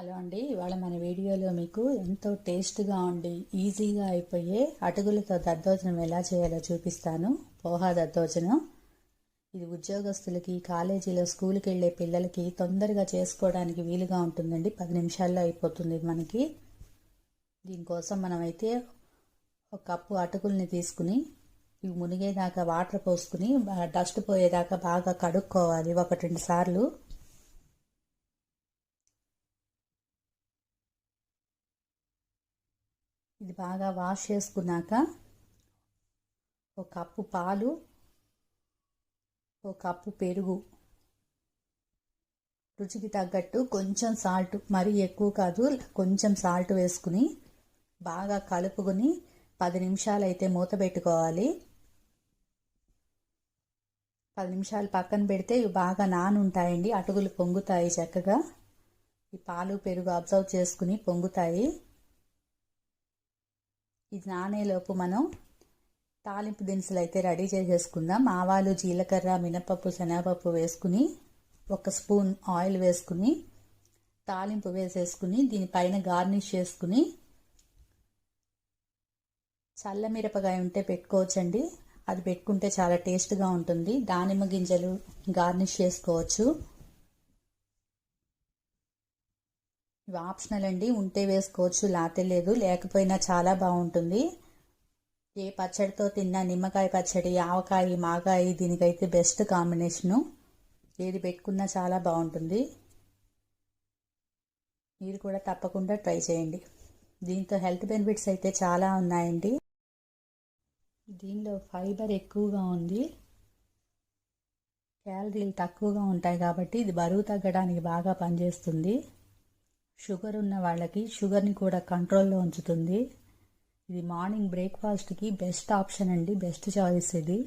Hello అండి ఇవాళ మన వీడియోలో మీకు ఎంతో టేస్ట్గా ఉండి ఈజీగా అయిపోయే అటుకులతో దద్దోజనం ఎలా చేయాలో చూపిస్తాను. పోహా దద్దోజనం. ఇది ఉద్యోగస్తులకి కాలేజీలో స్కూల్కి వెళ్ళే పిల్లలకి తొందరగా చేసుకోవడానికి వీలుగా ఉంటుందండి. పది నిమిషాల్లో అయిపోతుంది మనకి. దీనికోసం మనమైతే ఒక కప్పు అటుకుల్ని తీసుకుని ఇవి మునిగేదాకా వాటర్ పోసుకుని డస్ట్ పోయేదాకా బాగా కడుక్కోవాలి. ఒకటి రెండు సార్లు ఇది బాగా వాష్ చేసుకున్నాక ఒక కప్పు పాలు ఒక కప్పు పెరుగు. రుచికి తగ్గట్టు కొంచెం సాల్ట్ మరీ ఎక్కువ కాదు కొంచెం సాల్ట్ వేసుకుని బాగా కలుపుకొని పది నిమిషాలు అయితే మూత పెట్టుకోవాలి. పది నిమిషాలు పక్కన పెడితే ఇవి బాగా నానుంటాయండి అటుకులు పొంగుతాయి చక్కగా. ఈ పాలు పెరుగు అబ్జర్వ్ చేసుకుని పొంగుతాయి. ఇది నానేలోపు మనం తాలింపు దినుసులు అయితే రెడీ చేసేసుకుందాం. ఆవాలు జీలకర్ర మినపప్పు శనగపప్పు వేసుకుని ఒక స్పూన్ ఆయిల్ వేసుకుని తాలింపు వేసేసుకుని దీనిపైన గార్నిష్ చేసుకుని చల్లమిరపకాయ ఉంటే పెట్టుకోవచ్చండి. అది పెట్టుకుంటే చాలా టేస్ట్గా ఉంటుంది. దానిమ్మ గింజలు గార్నిష్ చేసుకోవచ్చు. ఇవి ఆప్షనల్ అండి. ఉంటే వేసుకోవచ్చు లాతే లేదు. లేకపోయినా చాలా బాగుంటుంది. ఏ పచ్చడితో తిన్నా నిమ్మకాయ పచ్చడి ఆవకాయ మాగాయ దీనికైతే బెస్ట్ కాంబినేషను. ఏది పెట్టుకున్నా చాలా బాగుంటుంది. మీరు కూడా తప్పకుండా ట్రై చేయండి. దీంతో హెల్త్ బెనిఫిట్స్ అయితే చాలా ఉన్నాయండి. దీనిలో ఫైబర్ ఎక్కువగా ఉంది. క్యాలరీలు తక్కువగా ఉంటాయి కాబట్టి ఇది బరువు తగ్గడానికి బాగా పనిచేస్తుంది. షుగర్ ఉన్న వాళ్ళకి షుగర్ని కూడా కంట్రోల్లో ఉంచుతుంది. ఇది మార్నింగ్ బ్రేక్ఫాస్ట్కి బెస్ట్ ఆప్షన్ అండి బెస్ట్ చాయిస్ ఇది.